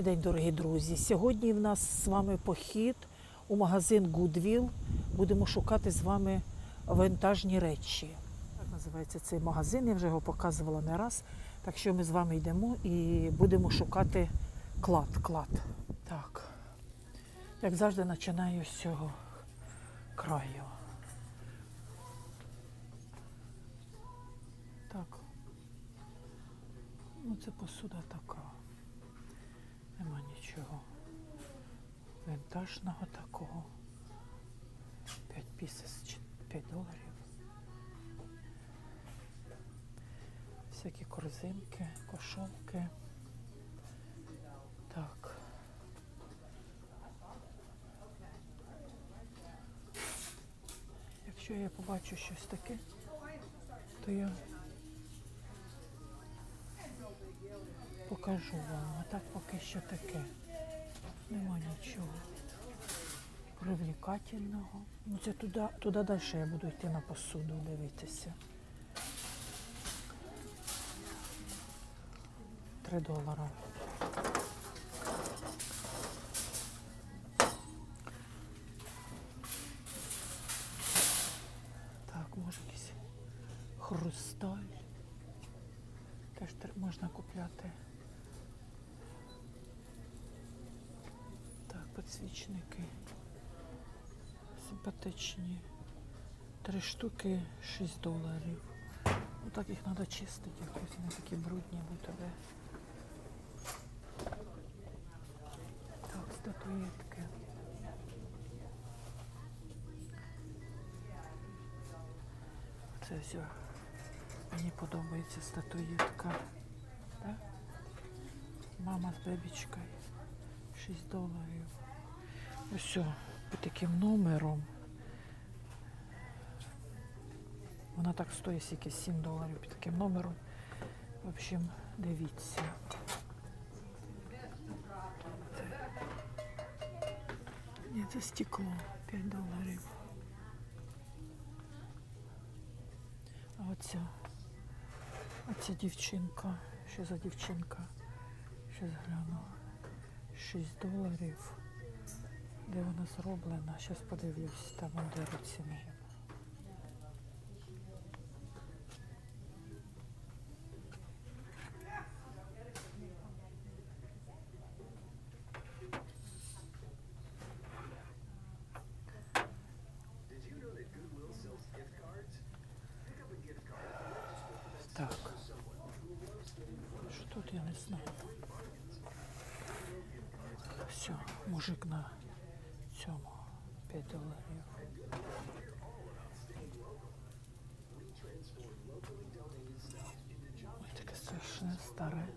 Добрий день, дорогі друзі. Сьогодні в нас з вами похід у магазин Goodwill. Будемо шукати з вами винтажні речі. Так називається цей магазин. Я вже його показувала не раз. Так що ми з вами йдемо і будемо шукати клад. клад. Так. Як завжди, починаю з цього краю. Так. Ну, це посуда така. Нема нічого. Винтажного такого. 5 пісес, 5 доларів. Всякі корзинки, кошовки. Так. Якщо я побачу щось таке, то я покажу вам. А так поки що таке. Нема нічого привлекательного. Ну це туди, туди далі я буду йти на посуду дивитися. Три долара. Симпатичні. Три штуки 6 доларів. Ну так їх треба чистити, якось вони такі брудні будь тебе. Так, статуєтки. Це все. Мені подобається статуєтка. Да? Мама з бебічкою. 6 доларів. Ось під таким номером. Вона так стоїть скільки 7 доларів під таким номером. В общем, дивіться. Ні, це стекло 5 доларів. А оця, оця дівчинка. Що за дівчинка? Щось гляну. 6 доларів. Де вона зроблена? Зараз подивлюсь, там де ціни. Так. Що тут я не знаю. Все, мужик на цьому 5 доларів. Ой, таке страшне старе.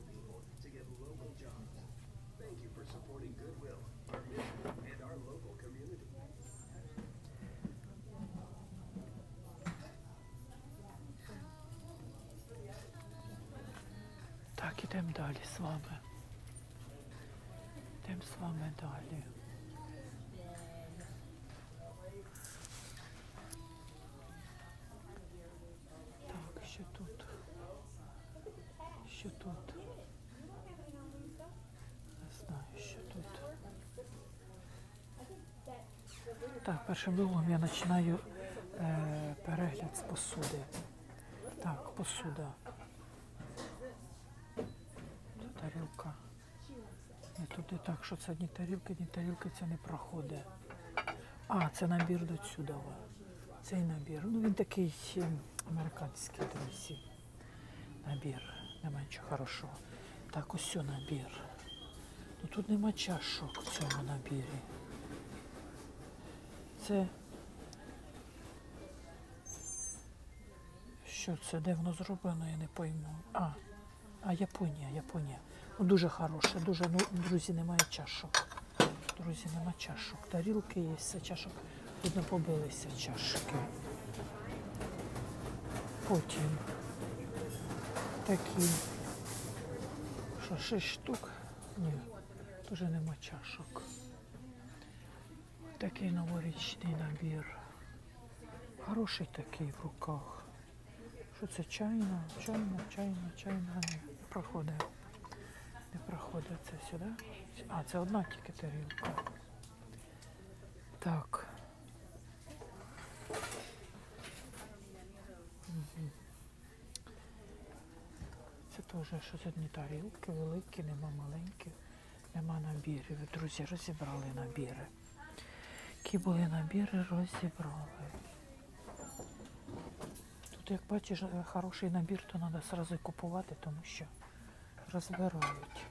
Так, ідемо далі з вами. Йдемо з вами далі. Так, першим другом я починаю е, перегляд з посуди. Так, посуда. Це тарілка. Не туди так, що це ні тарілки, ні тарілки це не проходить. А, це набір до Цюдова. Цей набір. Ну він такий е, американський, друзі. Набір. Нема нічого хорошого. Так, ось набір. Ну тут нема чашок в цьому набірі. Це. Що це? Де воно зроблено, я не пойму. А, а Японія, Японія. Ну, дуже хороше, дуже, ну, друзі, немає чашок. Друзі, нема чашок. Тарілки є, все чашок. Видно, побилися чашки. Потім такі. Що, шість штук? Ні, теж нема чашок. Такий новорічний набір. Хороший такий в руках. Що це чайна, чайна, чайна, чайна, не проходить. Не проходить це сюди. А, це одна тільки тарілка. Так. Це теж щось одні тарілки, великі, нема маленьких, нема набірів. Друзі, розібрали набіри. Які були набіри, розібрали. Тут, як бачиш, е, хороший набір, то треба одразу купувати, тому що розбирають.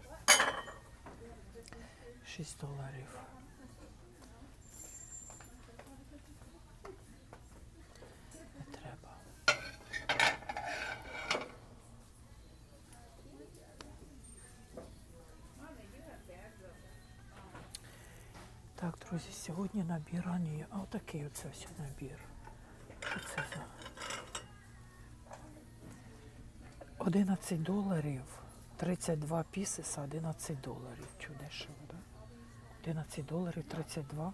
6 доларів. Так, друзі, сьогодні набір, а а отакий оце ось набір. Що це за? 11 доларів, 32 пісеса, 11 доларів. Чу да? 11 доларів, 32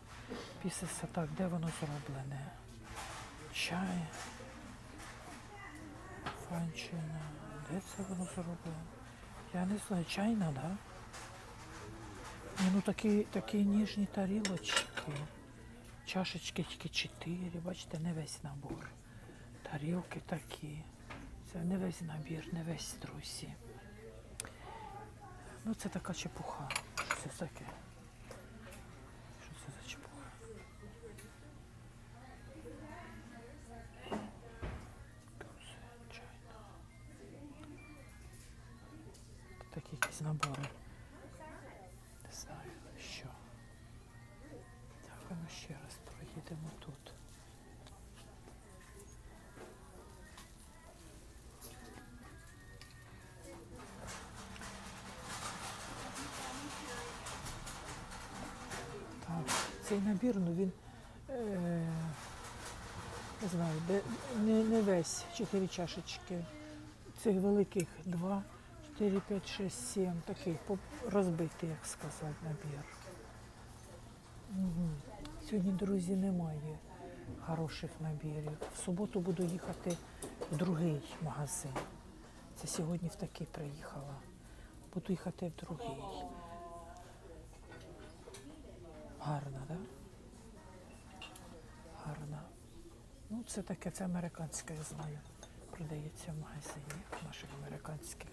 пісеса. Так, де воно зроблене? Чай. Франчина. Де це воно зроблено? Я не знаю, чайна, да? Ну такі, такі ніжні тарілочки. Чашечки тільки 4, бачите, не весь набор. Тарілки такі. Це не весь набір, не весь друзі. Ну це така чепуха. Що це таке? Цей набір, ну він е, не знаю, де, не, не весь чотири чашечки. Цих великих два, 4, 5, 6, 7, такий розбитий, як сказати, набір. Угу. Сьогодні, друзі, немає хороших набірів. В суботу буду їхати в другий магазин. Це сьогодні в такий приїхала. Буду їхати в другий. Гарна, так? Да? Гарна. Ну, це таке, це американське, я знаю. Продається в магазині наших американських.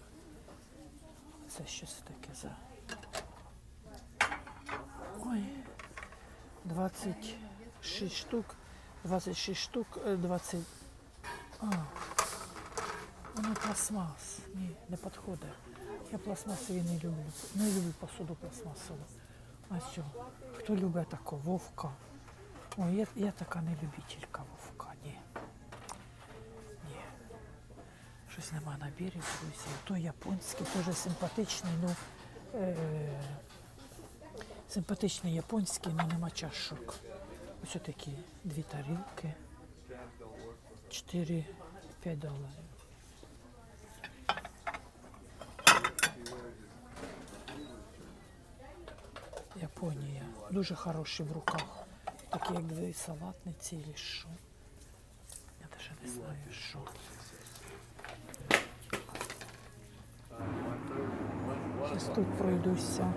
Це щось таке за. Ой. 26 штук. 26 штук, е, 20. А. Воно пластмас. Ні, не підходить. Я пластмасові не люблю. Не люблю посуду пластмасову. А що? Хто любить таку вовка? Ой, я, я така не любителька вовка, ні. Ні. Щось нема набірів, друзі. То японський, теж симпатичний, ну е, симпатичний японський, але нема чашок. Ось такі дві тарілки. 4-5 доларів. Японія. Дуже хороші в руках. Такі як дві салатниці чи що. Я навіть не знаю, що. Зараз тут пройдуся.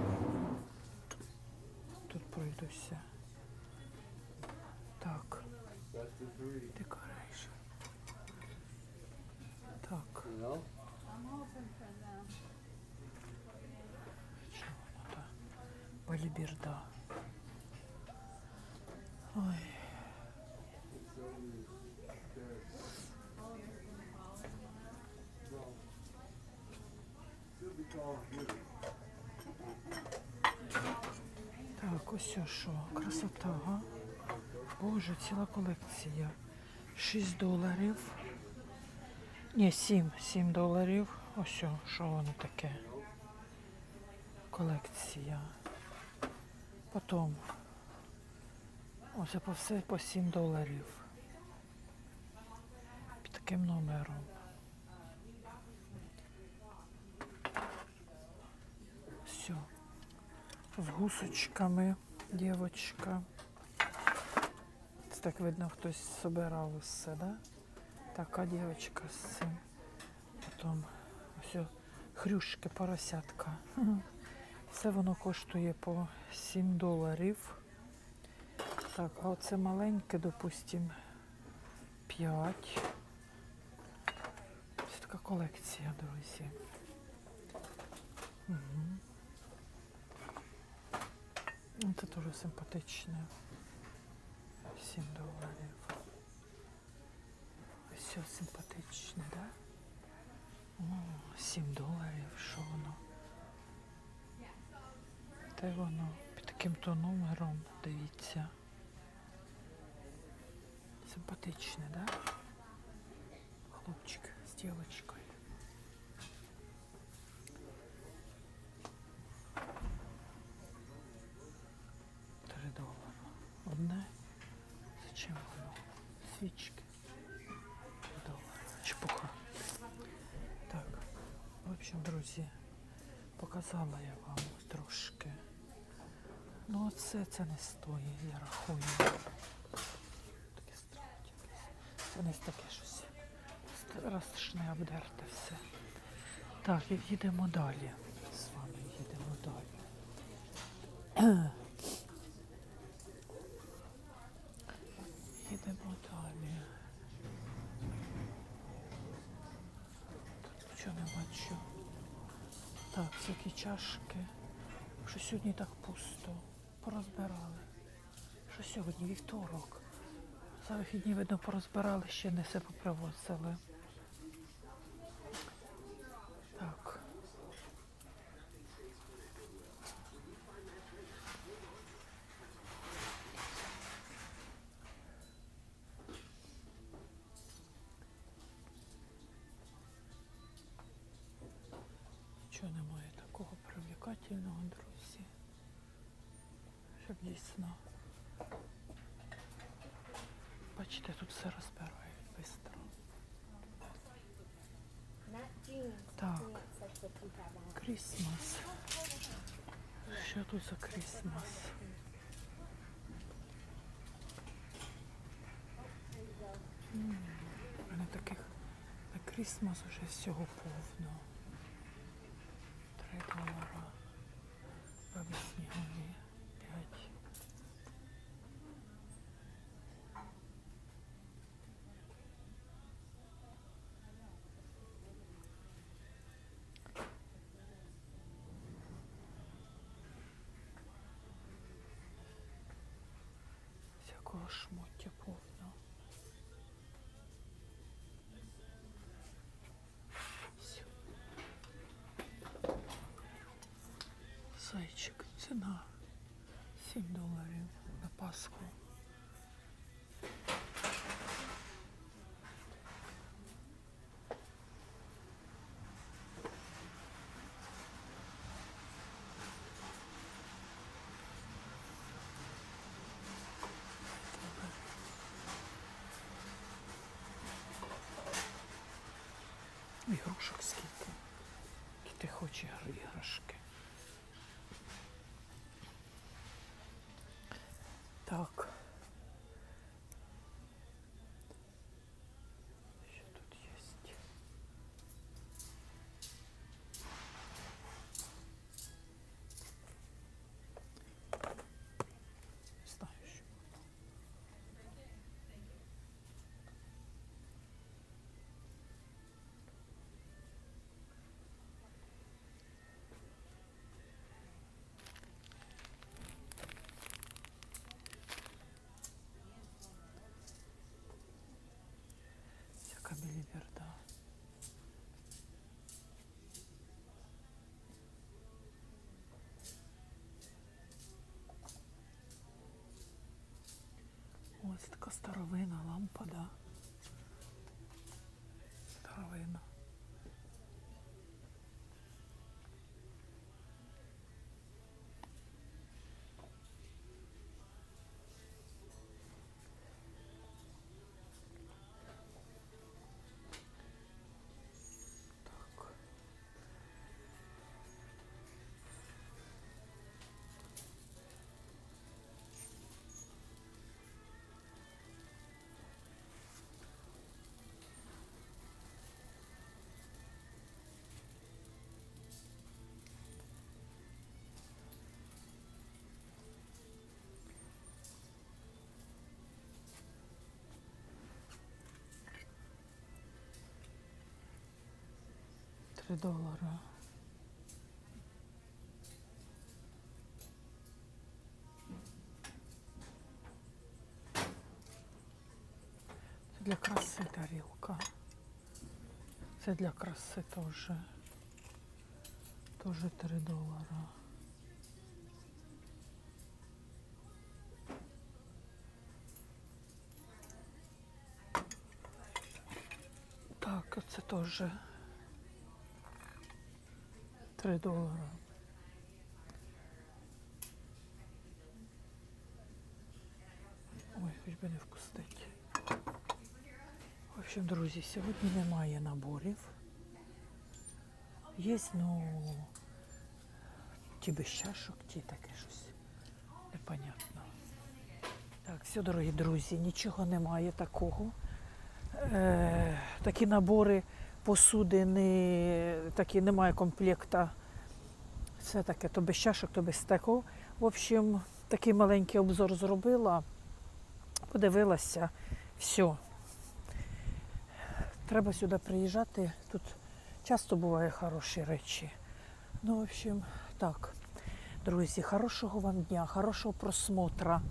Тут пройдуся. Так. Decoration. Так. Що воно там? Балібірда. Ой. Так, ось що, красота, га? Боже, ціла колекція. 6 доларів. Ні, 7, 7 доларів. Ось що воно таке. Колекція. Потім. Ось по все по 7 доларів. Під таким номером. Все. З гусочками, дівочка. Це так видно, хтось собирав все, да? Така дівчинка з цим. Потім все хрюшки поросятка. Все воно коштує по 7 доларів. Так, а оце маленьке, допустим, 5. Ось така колекція, друзі. Угу. Це дуже симпатичне. 7 доларів. Все симпатичне, так? Да? О, 7 доларів, що воно? Де воно? Під таким-то номером, дивіться. Симпатичне, да? Хлопчик з дівчинкою. Три долара. Одне. Зачем воно? Свічки. Долар. Чепуха. Так. В общем, друзі, показала я вам трошки. Ну, оце це не стоїть, я рахую. Таке стоїть. Це не таке щось. Страшне обдерте все. Так, і їдемо далі. З вами їдемо далі. Їдемо далі. Тут нічого не бачу. Так, всякі чашки. Що сьогодні так пусто. Порозбирали. Що сьогодні вівторок. За вихідні, видно, порозбирали, ще не все попривозили. Так. Нічого немає такого привлекательного, дійсно. Бачите, тут все розбирають швидко. Так. Крісмас. Що тут за Крісмас? У мене таких на Крісмас уже всього повно. Всякого шмоття повно. Всё. Зайчик, ціна 7 доларів на Пасху. Ігрушок скільки. Які ти хочеш іграшки. Так. Що тут є? Не знаю, що. Всяка Да. Ось така старовина лампа, 3 долара. Це для краси тарілка. Це для краси теж. Теж 3 долара. Так, це теж 3 долара. Ой, хоч би не впустить. В общем, друзі, сьогодні немає наборів. Є, ну, ті без чашок, ті таке щось. Непонятно. Так, все, дорогі друзі, нічого немає такого. Е, такі набори посуди, не, такі немає комплекта. Все таке, то без чашок, то без такого. В общем, такий маленький обзор зробила, подивилася, все. Треба сюди приїжджати. Тут часто буває хороші речі. Ну, в общем, так. Друзі, хорошого вам дня, хорошого просмотра.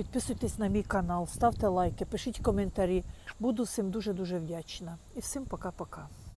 Підписуйтесь на мій канал, ставте лайки, пишіть коментарі. Буду всім дуже-дуже вдячна. І всім пока-пока.